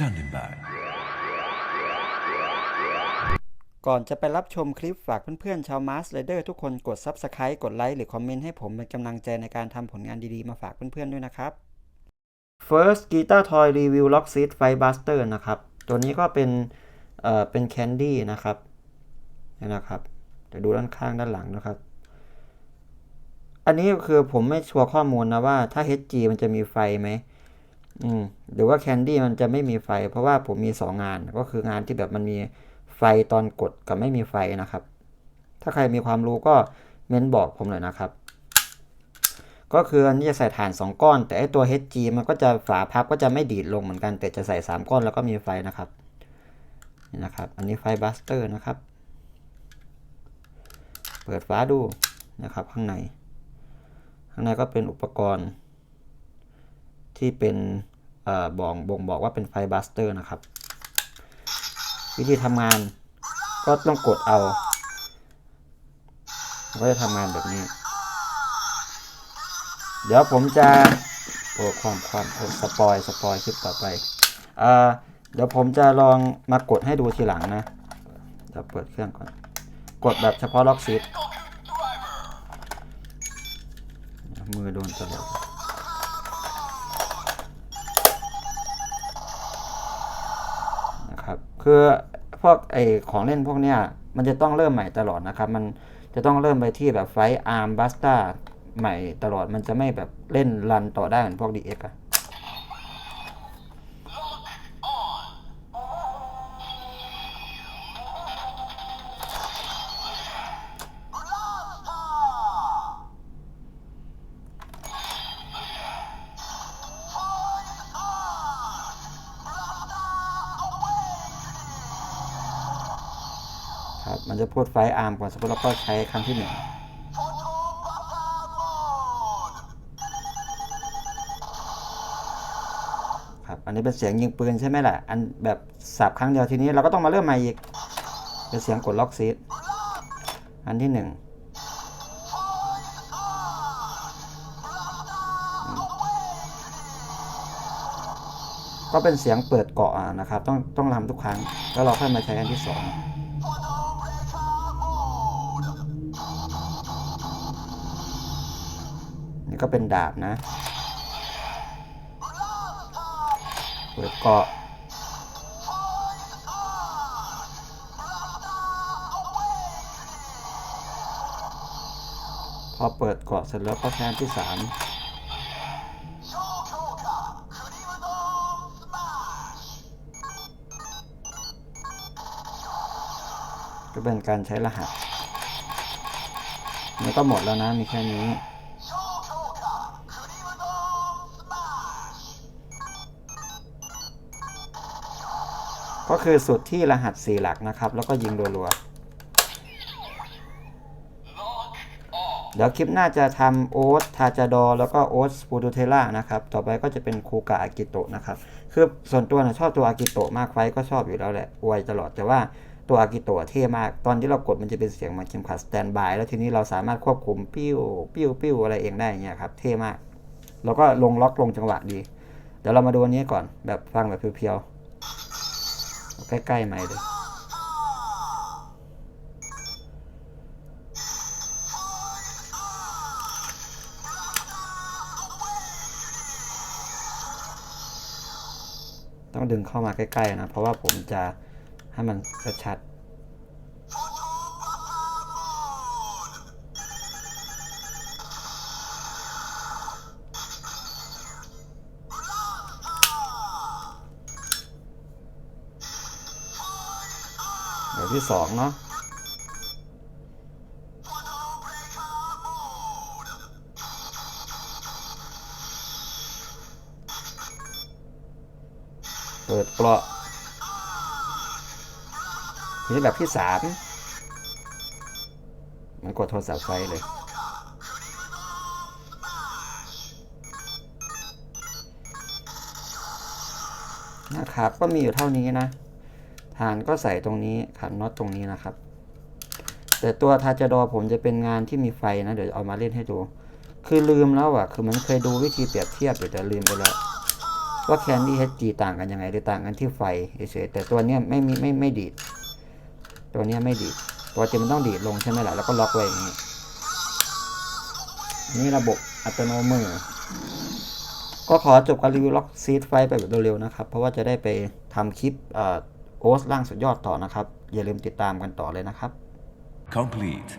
Standing by. ก่อนจะไปรับชมคลิปฝากเพื่อนๆชาวมาส s เดอร์ทุกคนกด Subscribe กดไลค์หรือคอมเมนต์ให้ผมเป็นกำลังใจในการทำผลงานดีๆ มาฝากเพื่อนๆด้วยนะครับ First Guitar Toy Review Lock Seed Firebuster นะครับ ตัวนี้ก็เป็นเอ่อเป็นแคนดี้นะครับนี่นะครับเดี๋ยวดูด้านข้างด้านหลังนะครับ อันนี้คือผมไม่ชัวร์ข้อมูลนะว่าถ้า HG มันจะมีไฟไหม อืมหรือว่าแคนดี้มันจะไม่มีไฟ เพราะว่าผมมีสองงานก็คืองานที่แบบมันมีไฟตอนกดกับไม่มีไฟนะครับ ถ้าใครมีความรู้ก็เม้นบอกผมหน่อยนะครับ ก็คืออันนี้จะใส่ฐาน 2 ก้อน แต่ไอตัว HG มันก็จะฝาพับก็จะไม่ดีดลงเหมือนกัน แต่จะใส่ 3 ก้อนแล้วก็มีไฟนะครับนี่นะครับ อันนี้ไฟบัสเตอร์นะครับ เปิดฝาดูนะครับ ข้างใน ข้างในก็เป็นอุปกรณ์ที่เป็น บอกบ่งบอกว่าเป็นไฟบัสเตอร์นะครับ วิธีทำงานก็ต้องกดเอาก็จะทำงานแบบนี้ เดี๋ยวผมจะโอ้ความความโอ้สปอยสปอยคลิปต่อไปเอเดี๋ยวผมจะลองมากดให้ดูทีหลังนะเดี๋ยวเปิดเครื่องก่อน กดแบบเฉพาะล็อกซีดมือโดนตลอด คือพวกไอของเล่นพวกเนี้ยมันจะต้องเริ่มใหม่ตลอดนะครับ มันจะต้องเริ่มไปที่แบบไฟอาร์มบัสต้าใหม่ตลอดมันจะไม่แบบเล่นรันต่อได้เหมือนพวก DX อะ มันจะพูดไฟอาร์มก่อนสมมติเราก็ใช้ครั้งที่หนึ่งครับอันนี้เป็นเสียงยิงปืนใช่ไหมล่ะ อันแบบสับครั้งเดียวทีนี้เราก็ต้องมาเริ่มใหม่อีก เป็นเสียงกดล็อกซีดอันที่หนึ่งก็เป็นเสียงเปิดเกาะอะนะครับ ต้องต้องทำทุกครั้ง แล้วเราค่อยมาใช้อันที่สอง ก็เป็นดาบนะเปิดเกาะพอเปิดเกาะเสร็จแล้วก็แทนที่สามก็เป็นการใช้รหัสนี่ก็หมดแล้วนะ มีแค่นี้ ก็คือสุดที่รหัส4หลักนะครับ แล้วก็ยิงรัวๆ เดี๋ยวคลิปหน้าจะทำโอ๊ตทาจาดอ แล้วก็โอ๊ตสปูตูเทล่านะครับ ต่อไปก็จะเป็นคูกะอากิโตะนะครับ คือส่วนตัวนะชอบตัวอากิโตะมากไฟก็ชอบอยู่แล้วแหละอวยตลอดแต่ว่าตัวอากิโตะเท่มาก ตอนที่เรากดมันจะเป็นเสียงมันเข็มขัดสแตนบาย แล้วทีนี้เราสามารถควบคุมปิ้ว ปิ้ว ปิ้วอะไรเองได้เงี้ยครับ เท่มาก แล้วก็ลงล็อกลงจังหวะดี เดี๋ยวเรามาดูอันนี้ก่อนแบบฟังแบบเพียวๆ ใกล้ๆไหมเลยต้องดึงเข้ามาใกล้ๆนะ เพราะว่าผมจะให้มันชัดๆ เดี๋ยวที่สองเนาะเปิดเกราะทีนี้แบบที่สามมันกดโทรศัพท์ไฟเลยนะครับก็มีอยู่เท่านี้นะ ฐานก็ใส่ตรงนี้ขันน็อตตรงนี้นะครับ แต่ตัวทาจดอผมจะเป็นงานที่มีไฟนะ เดี๋ยวเอามาเล่นให้ดู คือลืมแล้วอะคือมันเคยดูวิธีเปรียบเทียบแต่ลืมไปแล้วว่า Candy HG ต่างกันยังไงหรือต่างกันที่ไฟเฉยแต่ตัวเนี้ยไม่มีไม่ไม่ดีด ตัวเนี้ยไม่ดีดตัวจริงมันต้องดีดลงใช่ไหมล่ะแล้วก็ล็อกไว้อย่างนี้นี่ระบบอัตโนมือ ก็ขอจบการรีวิวล็อกซีดไฟไปแบบเร็วๆนะครับ เพราะว่าจะได้ไปทำคลิปอ่อ โอสล่างสุดยอดต่อนะครับ อย่าลืมติดตามกันต่อเลยนะครับ Complete.